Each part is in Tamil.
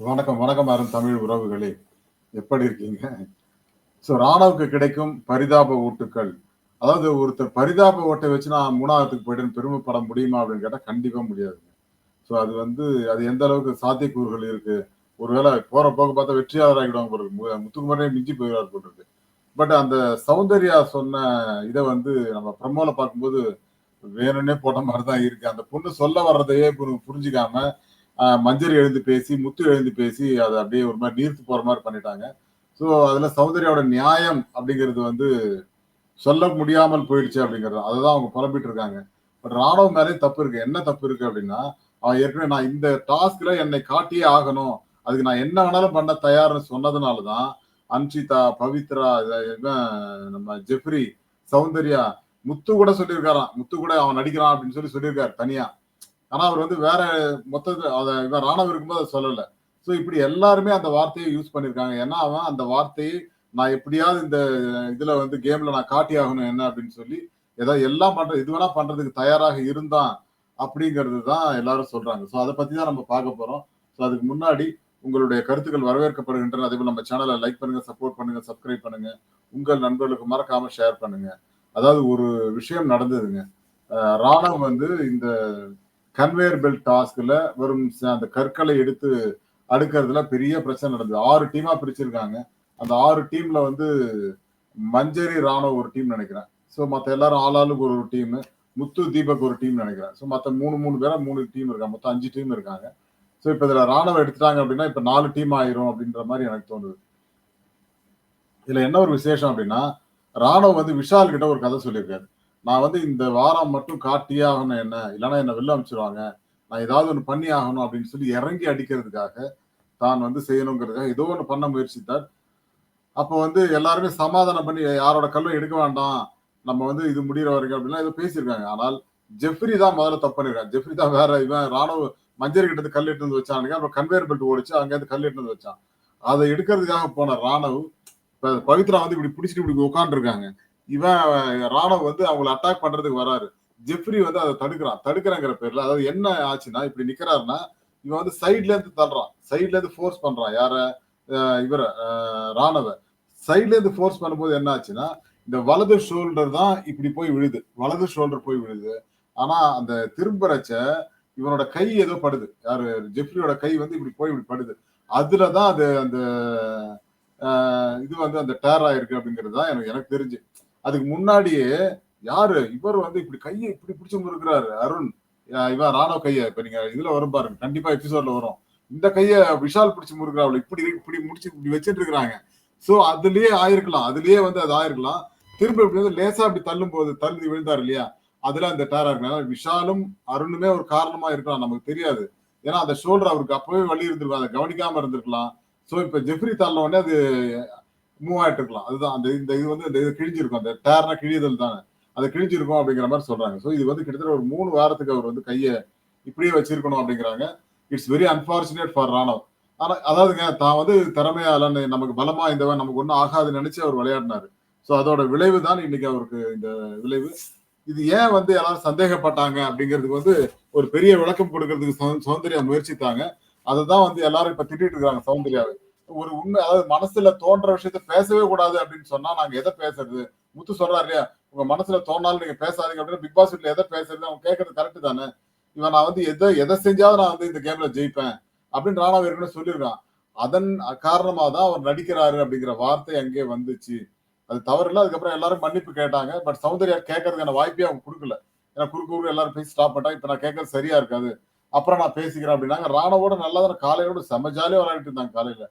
வணக்கம் வணக்கம் அருண் தமிழ் உறவுகளே. எப்படி இருக்கீங்க? ஸோ ராணுவுக்கு கிடைக்கும் பரிதாப ஓட்டுக்கள். அதாவது ஒருத்தர் பரிதாப ஓட்டை வச்சு நான் மூணாவதுக்கு போயிட்டு பெருமைப்பட முடியுமா அப்படின்னு கேட்டால் கண்டிப்பாக முடியாதுங்க ஸோ அது வந்து அது எந்த அளவுக்கு சாத்தியக்கூறுகள் இருக்கு? ஒருவேளை போற போக பார்த்தா வெற்றியாளர் ஆகிடுவாங்க மு- முத்துக்குமரே மிஞ்சி போயிடுவார் போட்டிருக்கு பட் அந்த சௌந்தர்யா சொன்ன இதை வந்து நம்ம பிரமோல பார்க்கும்போது வேணும்னே போட்ட மாதிரி தான் இருக்கு. அந்த பொண்ணு சொல்ல வர்றதையே புரி- புரிஞ்சுக்காம மஞ்சள் மஞ்சரி எழுந்து பேசி முத்து எழுந்து பேசி அதை அப்படியே ஒரு மாதிரி நீர்த்து போற மாதிரி பண்ணிட்டாங்க. ஸோ அதுல சௌந்தர்யாவோட நியாயம் அப்படிங்கிறது வந்து சொல்ல முடியாமல் போயிடுச்சு அப்படிங்கிறது. அதை தான் அவங்க புலம்பிட்டு இருக்காங்க. பட் ராணுவம் மேலேயும் தப்பு இருக்கு. என்ன தப்பு இருக்கு அப்படின்னா அவன் ஏற்கனவே நான் இந்த டாஸ்க்ல என்னை காட்டியே ஆகணும். அதுக்கு நான் என்ன வேணாலும் பண்ண தயார்னு சொன்னதுனால தான் அன்ஷிதா பவித்ரா நம்ம ஜெஃப்ரி சௌந்தர்யா முத்து கூட சொல்லியிருக்காராம். முத்து கூட அவன் நடிக்கிறான் அப்படின்னு சொல்லி சொல்லியிருக்காரு தனியா. ஆனா அவர் வந்து வேற மொத்தத்துல அதை இவன் ராணவ இருக்கும்போது அதை சொல்லல. ஸோ இப்படி எல்லாருமே அந்த வார்த்தையை யூஸ் பண்ணியிருக்காங்க. ஏன்னா அவன் அந்த வார்த்தையை நான் எப்படியாவது இந்த இதுல வந்து கேம்ல நான் காட்டி ஆகணும் என்ன அப்படின்னு சொல்லி ஏதாவது எல்லாம் பண்ற இது வேணா பண்றதுக்கு தயாராக இருந்தான் அப்படிங்கிறது தான் எல்லாரும் சொல்றாங்க. ஸோ அதை பத்தி தான் நம்ம பார்க்க போறோம். ஸோ அதுக்கு முன்னாடி உங்களுடைய கருத்துக்கள் வரவேற்கப்படுகின்றன. அதே போல நம்ம சேனலை லைக் பண்ணுங்க சப்போர்ட் பண்ணுங்க சப்ஸ்கிரைப் பண்ணுங்க. உங்கள் நண்பர்களுக்கு மறக்காம ஷேர் பண்ணுங்க. அதாவது ஒரு விஷயம் நடந்ததுங்க. ராணுவம் வந்து இந்த கன்வேயர் பெல்ட் டாஸ்க்ல வெறும் ச- அந்த கற்களை எடுத்து அடுக்கிறதுல பெரிய பிரச்சனை நடந்தது. ஆறு டீமா பிரிச்சிருக்காங்க. அந்த ஆறு டீம்ல வந்து மஞ்சரி ராணுவ ஒரு டீம் நினைக்கிறேன். ஸோ மற்ற எல்லாரும் ஆளாளுக்கு ஒரு டீம் முத்து தீபக் ஒரு டீம் நினைக்கிறேன். ஸோ மற்ற மூணு மூணு பேரா மூணு டீம் இருக்காங்க. மொத்தம் அஞ்சு டீம் இருக்காங்க. ஸோ இப்போ இதில் ராணுவம் எடுத்துட்டாங்க அப்படின்னா இப்போ நாலு டீம் ஆயிரும் அப்படின்ற மாதிரி எனக்கு தோணுது. இதில் என்ன ஒரு விசேஷம் அப்படின்னா ராணுவம் வந்து விஷால் கிட்ட ஒரு கதை சொல்லியிருக்காரு. நான் வந்து இந்த வாரம் மட்டும் காட்டியே ஆகணும் என்ன? இல்லைன்னா என்ன வெளில அமைச்சிருவாங்க நான் ஏதாவது ஒன்று பண்ணி ஆகணும் அப்படின்னு சொல்லி இறங்கி அடிக்கிறதுக்காக தான் வந்து செய்யணுங்கிறதுக்காக ஏதோ ஒன்று பண்ண முயற்சித்தார் அப்போ வந்து எல்லாருமே சமாதானம் பண்ணி யாரோட கல்லும் எடுக்க வேண்டாம். நம்ம வந்து இது முடிகிற வரைக்கும் அப்படின்னா ஏதோ பேசியிருக்காங்க. ஆனால் ஜெஃப்ரி தான் முதல்ல தப்பு பண்ணிருக்கான் ஜெஃப்ரி தான் வேற இவன் ராணுவ மஞ்சள் கிட்ட கல் எடுத்து வந்து வச்சானுங்க அப்புறம் கன்வேயர் பெல்ட் ஓடிச்சு அங்கேருந்து கல் எடுத்து வந்து வச்சான். அதை எடுக்கிறதுக்காக போன ராணுவ இப்போ பவித்ரா வந்து இப்படி பிடிச்சிட்டு இப்படி உட்காந்துருக்காங்க இவன் ராணுவ வந்து அவங்களை அட்டாக் பண்றதுக்கு வராரு. ஜெஃப்ரி வந்து அதை தடுக்கிறான். தடுக்கிறங்கிற பேர்ல. அதாவது என்ன ஆச்சுன்னா இப்படி நிக்கிறாருன்னா இவன் வந்து சைட்ல இருந்து தள்ளுறான். சைட்ல இருந்து ஃபோர்ஸ் பண்றான். யார? இவர ராணுவ. சைட்ல இருந்து ஃபோர்ஸ் பண்ணும்போது என்ன ஆச்சுன்னா இந்த வலது ஷோல்டர் தான் இப்படி போய் விழுது. வலது ஷோல்டர் போய் விழுது. ஆனா அந்த திரும்பறச்ச இவனோட கை ஏதோ படுது. யாரு? ஜெஃப்ரியோட கை வந்து இப்படி போய் இப்படி படுது. அதுலதான் அது அந்த இது வந்து அந்த டேர் ஆயிருக்கு அப்படிங்கிறது தான் எனக்கு எனக்கு தெரிஞ்சு. அதுக்கு முன்னாடியே யாரு? இவர் வந்து இப்படி கையை இப்படி பிடிச்சு முறுக்கிறாரு. அருண் இவன் ராணுவ கையை இப்ப நீங்க இதுல வரும் பாருங்க. கண்டிப்பா எபிசோட்ல வரும். இந்த கையை விஷால் பிடிச்சு முறுக்கிறாள் இப்படி இப்படி முடிச்சு இப்படி வச்சிட்டு இருக்கிறாங்க. சோ அதுலயே ஆயிருக்கலாம். அதுலயே வந்து அது ஆயிருக்கலாம். திரும்ப இப்படி வந்து லேசா அப்படி தள்ளும் போது தள்ளி விழுந்தாரு இல்லையா? அதுல அந்த டேரா இருக்கு விஷாலும் அருணுமே ஒரு காரணமா இருக்கலாம். நமக்கு தெரியாது. ஏன்னா அந்த ஷோல்டர் அவருக்கு அப்பவே வழி இருந்திருக்கும். அதை கவனிக்காம இருந்திருக்கலாம். சோ இப்ப ஜெஃப்ரி தள்ள உடனே அது மூவ் ஆயிட்டு இருக்கலாம் அதுதான். அந்த இந்த இது வந்து இந்த இது கிழிஞ்சிருக்கும். அந்த டேர்னா கிழிதல் தானே. அதை கிழிஞ்சிருக்கும் அப்படிங்கிற மாதிரி சொல்றாங்க. ஸோ இது வந்து கிட்டத்தட்ட ஒரு மூணு வாரத்துக்கு அவர் வந்து கையை இப்படியே வச்சிருக்கணும் அப்படிங்கிறாங்க. It's very unfortunate for Ranav ஆனா அதாவதுங்க தான் வந்து திறமையாளன்னு நமக்கு பலமா இந்தவன் நமக்கு ஒன்றும் ஆகாதுன்னு நினைச்சு அவர் விளையாடினாரு. ஸோ அதோட விளைவு தான் இன்னைக்கு அவருக்கு இந்த விளைவு. இது ஏன் வந்து எல்லாரும் சந்தேகப்பட்டாங்க அப்படிங்கிறதுக்கு வந்து ஒரு பெரிய விளக்கம் கொடுக்கறதுக்கு சௌ- சௌந்தர்யா முயற்சித்தாங்க. அதை தான் வந்து எல்லாரும் இப்ப திட்டிட்டு இருக்காங்க சௌந்தர்யாவை. ஒரு உண்மை அதாவது மனசுல தோன்ற விஷயத்த பேசவே கூடாது அப்படின்னு சொன்னா நாங்க எதை பேசுறது? முத்து சொல்றாரு இல்லையா? உங்க மனசுல தோணாலும் நீங்க பேசாதீங்க அப்படின்னு பிக் பாஸ் வீட்ல எதை பேசுறது? அவங்க கேட்கறது கரெக்ட் தானே. இவன் நான் வந்து எதை எதை செஞ்சாவது நான் வந்து இந்த கேம்ல ஜெயிப்பேன் அப்படின்னு ராணா ஏற்கனவே சொல்லியிருக்கான். அதன் காரணமா தான் அவர் நடிக்கிறாரு அப்படிங்கிற வார்த்தை அங்கே வந்துச்சு. அது தவறு இல்லை. அதுக்கப்புறம் எல்லாரும் மன்னிப்பு கேட்டாங்க. பட் சௌந்தர்யா கேட்கறதுக்கான வாய்ப்பே அவங்க கொடுக்கல. ஏன்னா குறுக்கு குறுக்கு எல்லாரும் பேசி ஸ்டாப் பண்ணிட்டாங்க. இப்ப நான் கேட்கறது சரியா இருக்காது. அப்புறம் நான் பேசிக்கிறேன் அப்படின்னாங்க. ராணவோட நல்லா தான் காலையோட செம ஜாலியா விளையாடிட்டு இருந்தாங்க காலையில.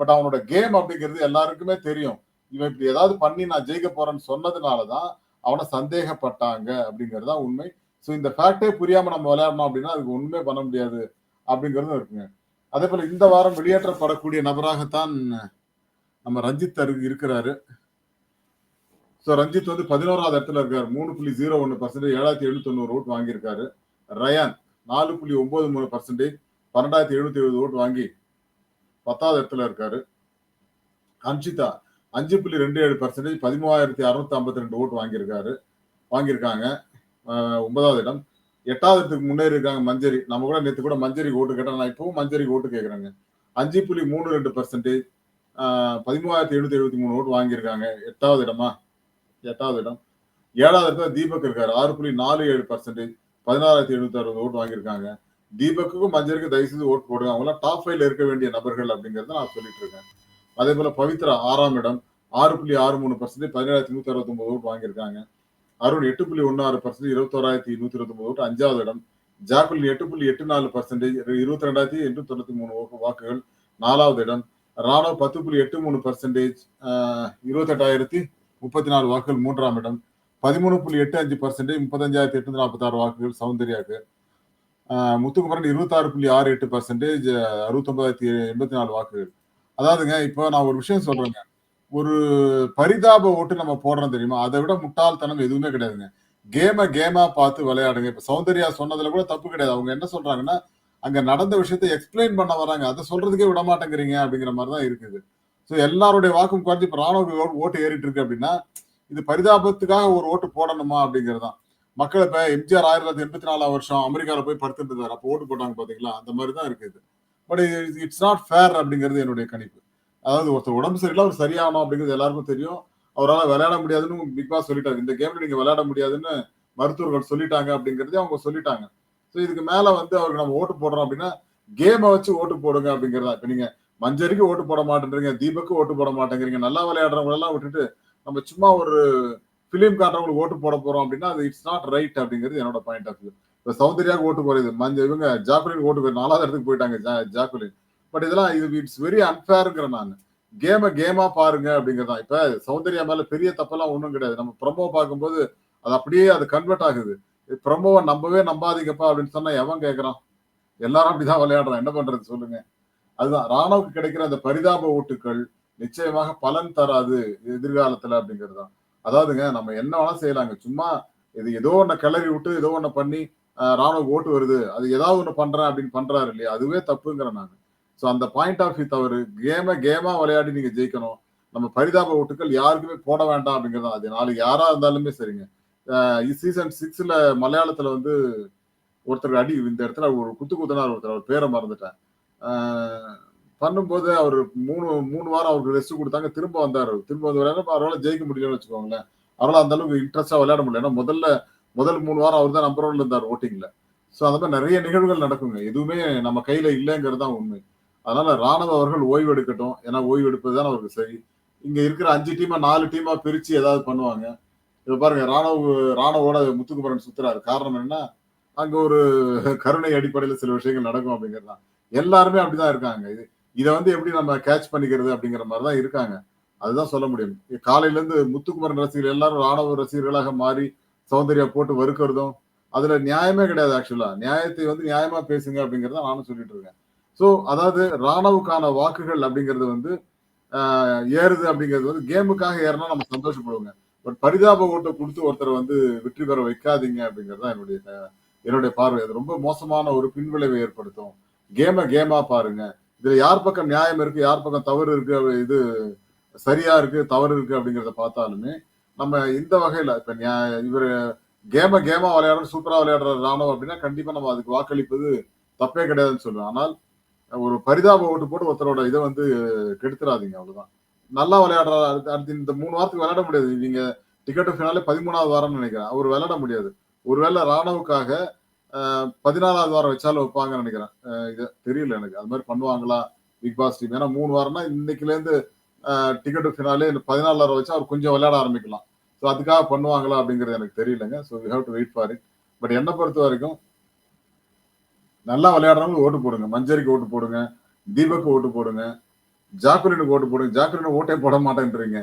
பட் அவனோட கேம் அப்படிங்கிறது எல்லாருக்குமே தெரியும். இவன் இப்படி ஏதாவது பண்ணி நான் ஜெயிக்க போறேன்னு சொன்னதுனாலதான் அவனை சந்தேகப்பட்டாங்க அப்படிங்கிறது தான் உண்மை. ஸோ இந்த ஃபேக்டே புரியாம நம்ம விளையாடணும் அப்படின்னா அதுக்கு ஒண்ணுமே பண்ண முடியாது அப்படிங்கிறதும் இருக்குங்க. அதே போல இந்த வாரம் வெளியேற்றப்படக்கூடிய நபராகத்தான் நம்ம ரஞ்சித் அரு இருக்கிறாரு. ஸோ ரஞ்சித் வந்து பதினோராவது இடத்துல இருக்காரு. மூணு புள்ளி ஜீரோ ஒன்று பர்சன்டேஜ் ஏழாயிரத்தி எழுநூத்தி தொண்ணூறு ஓட்டு வாங்கியிருக்காரு. ரயான் நாலு புள்ளி ஒன்பது மூணு பர்சன்டேஜ் பன்னெண்டாயிரத்தி எழுநூத்தி எழுபது ஓட்டு வாங்கி பத்தாவது இடத்துல இருக்காரு. அன்ஷிதா அஞ்சு புள்ளி ரெண்டு ஏழு பர்சன்டேஜ் பதிமூவாயிரத்தி அறுநூத்தி ஐம்பத்தி ரெண்டு ஓட்டு வாங்கியிருக்காரு. வாங்கியிருக்காங்க. ஒன்பதாவது இடம். எட்டாவது இடத்துக்கு முன்னேறி இருக்காங்க மஞ்சரி. நம்ம கூட நேற்று கூட மஞ்சரி ஓட்டு கேட்டால் நான் இப்பவும் மஞ்சரி ஓட்டு கேட்குறேங்க அஞ்சு புள்ளி மூணு ரெண்டு பர்சன்டேஜ் பதிமூவாயிரத்தி எழுநூத்தி எழுபத்தி மூணு ஓட்டு வாங்கியிருக்காங்க. எட்டாவது இடமா? எட்டாவது இடம். ஏழாவது இடத்துல தீபக் இருக்காரு. ஆறு புள்ளி நாலு ஏழு பர்சன்டேஜ் பதினாறாயிரத்தி எழுநூத்தி அறுபது ஓட்டு வாங்கியிருக்காங்க. தீபக்குக்கும் மஞ்சளுக்கு தயவுசெய்து ஓட் போடுங்க. அவங்களாம் டாப் ஃபைவ்ல இருக்க வேண்டிய நபர்கள் அப்படிங்கறத நான் சொல்லிட்டு இருக்கேன். அதே போல பவித்ரா ஆறாம் இடம். ஆறு புள்ளி ஆறு மூணு பர்சன்டேஜ் பதினேழாயிரத்தி நூத்தி அறுபத்தி ஒன்பது ஓட்டு வாங்கியிருக்காங்க. அருண் எட்டு புள்ளி ஒன்னு ஆறு பர்சன்டேஜ் இருபத்தோராயிரத்தி நூத்தி இருபத்தி ஒன்பது ஓட்டு அஞ்சாவது இடம். ஜாக்குலின் எட்டு புள்ளி எட்டு நாலு பர்சன்டேஜ் இருபத்தி ரெண்டாயிரத்தி எண்ணூத்தி தொண்ணூத்தி மூணு வாக்குகள் நாலாவது இடம். ராணுவ பத்து புள்ளி எட்டு மூணு பர்சன்டேஜ் இருபத்தெட்டாயிரத்தி முப்பத்தி நாலு வாக்குகள் மூன்றாம் இடம். பதிமூணு புள்ளி எட்டு அஞ்சு பர்சன்டேஜ் முப்பத்தஞ்சாயிரத்தி எட்நூத்தி நாற்பத்தி ஆறு வாக்குகள் சௌந்தர்யாவுக்கு. முத்துக்குமரன் இருபத்தாறு புள்ளி ஆறு எட்டு பர்சன்டேஜ் அறுபத்தொன்பதாயிரத்தி எண்பத்தி நாலு வாக்குகள். அதாவதுங்க இப்போ நான் ஒரு விஷயம் சொல்றேங்க. ஒரு பரிதாப ஓட்டு நம்ம போடுறோம் தெரியுமா? அதை விட முட்டாள்தனம் எதுவுமே கிடையாதுங்க. கேமை கேமா பார்த்து விளையாடுங்க. இப்போ சௌந்தர்யா சொன்னதுல கூட தப்பு கிடையாது. அவங்க என்ன சொல்றாங்கன்னா அங்க நடந்த விஷயத்தை எக்ஸ்பிளைன் பண்ண வராங்க. அதை சொல்றதுக்கே விட மாட்டேங்கிறீங்க அப்படிங்கிற மாதிரி தான் இருக்குது. ஸோ எல்லாருடைய வாக்கும் குறைஞ்சி இப்போ ராணுவ ஓட்டு ஏறிட்டு இருக்கு அப்படின்னா இது பரிதாபத்துக்காக ஒரு ஓட்டு போடணுமா அப்படிங்கிறது தான். மக்கள் இப்ப எம்ஜிஆர் ஆயிரத்தி தொள்ளாயிரத்தி எண்பத்தி நாலாம் வருஷம் அமெரிக்காவில் போய் படுத்துட்டு இருந்தாரு அப்போ ஓட்டு போட்டாங்க பாத்தீங்களா? அந்த மாதிரி தான் இருக்குது பட் இட்ஸ் நாட் ஃபேர் அப்படிங்கிறது என்னுடைய கணிப்பு. அதாவது ஒருத்தர் உடம்பு சரியில்லை அவர் சரியாகணும் அப்படிங்கிறது எல்லாருக்கும் தெரியும். அவரால் விளையாட முடியாதுன்னு பிக் பாஸ் சொல்லிட்டாரு. இந்த கேம்ல நீங்க விளையாட முடியாதுன்னு மருத்துவர்கள் சொல்லிட்டாங்க அப்படிங்கறதே அவங்க சொல்லிட்டாங்க. ஸோ இதுக்கு மேல வந்து அவருக்கு நம்ம ஓட்டு போடுறோம் அப்படின்னா கேமை வச்சு ஓட்டு போடுங்க அப்படிங்கிறதா? இப்ப நீங்க மஞ்சரிக்கு ஓட்டு போட மாட்டேங்கிறீங்க தீபக்கு ஓட்டு போட மாட்டேங்கிறீங்க நல்லா விளையாடுறவங்க எல்லாம் விட்டுட்டு நம்ம சும்மா ஒரு பிலிம் காட்டுறவங்களுக்கு ஓட்டு போட போறோம் அப்படின்னா அது இட்ஸ் நாட் ரைட் அப்படிங்கிறது என்னோட பாயிண்ட் ஆஃப் வியூ இப்ப சௌந்தர்யாவுக்கு ஓட்டு போறது மஞ்ச இவங்க ஜாக்குலின் ஓட்டு போய் நாலாவது இடத்துக்கு போயிட்டாங்க ஜாக்குலின். பட் இதெல்லாம் இது இட்ஸ் வெரி அன்ஃபேருங்கிற நான். கேம கேமா பாருங்க அப்படிங்கிறதா இப்ப சௌந்தர்யா மேல பெரிய தப்பெல்லாம் ஒன்றும் கிடையாது. நம்ம ப்ரொமோ பார்க்கும்போது அது அப்படியே அது கன்வெர்ட் ஆகுது. ப்ரொமோவை நம்பவே நம்பாதீங்கப்பா அப்படின்னு சொன்னா எவன் கேட்கறான் எல்லாரும் அப்படிதான் விளையாடுறான். என்ன பண்றது சொல்லுங்க. அதுதான். ராணுவுக்கு கிடைக்கிற அந்த பரிதாப ஓட்டுகள் நிச்சயமாக பலன் தராது எதிர்காலத்துல அப்படிங்கிறது தான். அதாவதுங்க நம்ம என்ன வேணா செய்யலாங்க. சும்மா இது ஏதோ ஒன்று கிளறி விட்டு ஏதோ ஒன்று பண்ணி ராணுவ ஓட்டு வருது. அது ஏதாவது ஒண்ணு பண்றேன் அப்படின்னு பண்றாரு இல்லையா? அதுவே தப்புங்கிறேன் நான். ஸோ அந்த பாயிண்ட் ஆஃப் வியூ தவறு. கேம கேமா விளையாடி நீங்க ஜெயிக்கணும். நம்ம பரிதாப ஓட்டுகள் யாருக்குமே போட வேண்டாம் அப்படிங்கிறது அது நாளைக்கு யாரா இருந்தாலுமே சரிங்க. சீசன் சிக்ஸ்ல மலையாளத்துல வந்து ஒருத்தர் அடி இந்த இடத்துல ஒரு குத்து குத்துனார் ஒருத்தர். அவர் பேரை மறந்துட்டேன். பண்ணும்போது அவர் மூணு மூணு வாரம் அவருக்கு ரெஸ்ட் கொடுத்தாங்க. திரும்ப வந்தார். திரும்ப வந்து விளையாட அவரால் ஜெயிக்க முடியலன்னு வச்சுக்கோங்களேன். அவரால் அந்த அளவுக்கு இன்ட்ரெஸ்டாக விளையாட முடியல. ஏன்னா முதல்ல முதல் மூணு வாரம் அவர் தான் நம்பர் ஒன்ல இருந்தார் ஓட்டிங்ல ஸோ அந்த மாதிரி நிறைய நிகழ்வுகள் நடக்குங்க. எதுவுமே நம்ம கையில இல்லைங்கிறது தான் உண்மை. அதனால ராணுவ அவர்கள் ஓய்வு எடுக்கட்டும். ஏன்னா ஓய்வு எடுப்பது தான் அவருக்கு சரி. இங்க இருக்கிற அஞ்சு டீமா நாலு டீமா பிரிச்சு ஏதாவது பண்ணுவாங்க. இப்ப பாருங்க ராணுவ ராணுவோட முத்துக்குமரன் சுத்துறாரு. காரணம் என்ன அங்க ஒரு கருணை அடிப்படையில் சில விஷயங்கள் நடக்கும் அப்படிங்கிறது தான் எல்லாருமே அப்படிதான் இருக்காங்க. இது இதை வந்து எப்படி நம்ம கேட்ச் பண்ணிக்கிறது அப்படிங்கிற மாதிரி தான் இருக்காங்க. அதுதான் சொல்ல முடியும். காலையிலேருந்து முத்துக்குமரன் ரசிகர்கள் எல்லாரும் ராணுவ ரசிகர்களாக மாறி சௌந்தர்யா போட்டு வறுக்கிறதும் அதுல நியாயமே கிடையாது ஆக்சுவலா நியாயத்தை வந்து நியாயமா பேசுங்க அப்படிங்கறத நானும் சொல்லிட்டு இருக்கேன். ஸோ அதாவது ராணுவுக்கான வாக்குகள் அப்படிங்கிறது வந்து ஏறுது அப்படிங்கிறது வந்து கேமுக்காக ஏறினா நம்ம சந்தோஷப்படுவோங்க. பட் பரிதாப ஓட்டை கொடுத்து ஒருத்தர் வந்து வெற்றி பெற வைக்காதீங்க அப்படிங்கிறது தான் என்னுடைய என்னுடைய பார்வை. அது ரொம்ப மோசமான ஒரு பின்விளைவை ஏற்படுத்தும். கேமை கேமா பாருங்க. இதுல யார் பக்கம் நியாயம் இருக்கு யார் பக்கம் தவறு இருக்கு இது சரியா இருக்கு தவறு இருக்கு அப்படிங்கிறத பார்த்தாலுமே நம்ம இந்த வகையில இப்ப இவர் கேம கேமா விளையாடுற சூப்பரா விளையாடுற ராணுவம் அப்படின்னா கண்டிப்பா நம்ம அதுக்கு வாக்களிப்பது தப்பே கிடையாதுன்னு சொல்லுவேன். ஆனால் ஒரு பரிதாப ஓட்டு போட்டு ஒருத்தரோட இதை வந்து கெடுத்துறாதீங்க அவ்வளவுதான். நல்லா விளையாடுற அடுத்து இந்த மூணு வாரத்துக்கு விளையாட முடியாது. நீங்க டிக்கெட் ஃபினாலே பதிமூணாவது வாரம்னு நினைக்கிறேன். அவர் விளையாட முடியாது. ஒருவேளை ராணுவுக்காக பதினாலாவது வாரம் வச்சாலும் வைப்பாங்கன்னு நினைக்கிறேன். இது தெரியல எனக்கு. அது மாதிரி பண்ணுவாங்களா? பிக் பாஸ் டீம் ஏன்னா மூணு வாரம்னா இன்னைக்குலேருந்து டிக்கெட் ஃபினாலே பதினாலு வாரம் வச்சா அவர் கொஞ்சம் விளையாட ஆரம்பிக்கலாம். ஸோ அதுக்காக பண்ணுவாங்களா அப்படிங்கிறது எனக்கு தெரியலங்க. So we have to wait for it but என்னை பொறுத்த வரைக்கும் நல்லா விளையாடுறவங்க ஓட்டு போடுங்க. மஞ்சரிக்கு ஓட்டு போடுங்க. தீபக்கு ஓட்டு போடுங்க. ஜாக்குலினுக்கு ஓட்டு போடுங்க. ஜாக்குலினு ஓட்டே போட மாட்டேன்றீங்க.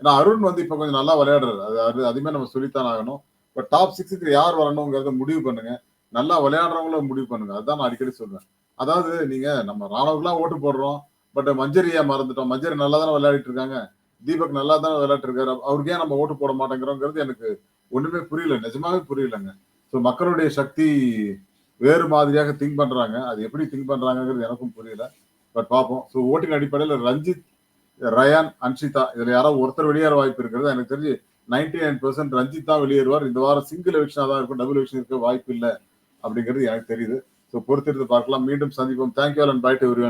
ஏன்னா அருண் வந்து இப்போ கொஞ்சம் நல்லா விளையாடுறாரு. அது அது அதுமே நம்ம சொல்லித்தான் ஆகணும். இப்போ டாப் சிக்ஸுக்கு யார் வரணுங்கிறத முடிவு பண்ணுங்க. நல்லா விளையாடுறவங்கள முடிவு பண்ணுங்க. அதுதான் நான் அடிக்கடி சொல்றேன். அதாவது நீங்க நம்ம ராணுவெல்லாம் ஓட்டு போடுறோம். பட் மஞ்சரியா மறந்துட்டோம். மஞ்சரி நல்லா தானே விளையாடிட்டு இருக்காங்க. தீபக் நல்லா தானே விளையாட்டு இருக்காரு. அவருக்கு ஏன் நம்ம ஓட்டு போட மாட்டேங்கிறோங்கிறது எனக்கு ஒண்ணுமே புரியல. நிஜமாவே புரியலங்க. ஸோ மக்களுடைய சக்தி வேறு மாதிரியாக திங்க் பண்றாங்க. அது எப்படி திங்க் பண்றாங்கிறது எனக்கும் புரியல. பட் பார்ப்போம். ஸோ ஓட்டின் அடிப்படையில் ரஞ்சித் ரயான் அன்ஷிதா இதுல யாராவது ஒருத்தர் வெளியேற வாய்ப்பு இருக்கிறது? எனக்கு தெரிஞ்சு நைன்டி நைன் பெர்சென்ட் ரஞ்சித் தான் வெளியேறுவார். இந்த வாரம் சிங்கிள் எலெக்ஷனாக தான் இருக்கும். டபுள் எலெக்ஷன் இருக்க வாய்ப்பு இல்லை. அப்படிங்கிறது எனக்கு தெரியுது. ஸோ பொறுத்திருந்து பார்க்கலாம். மீண்டும் சந்திப்போம். Thank you and bye to every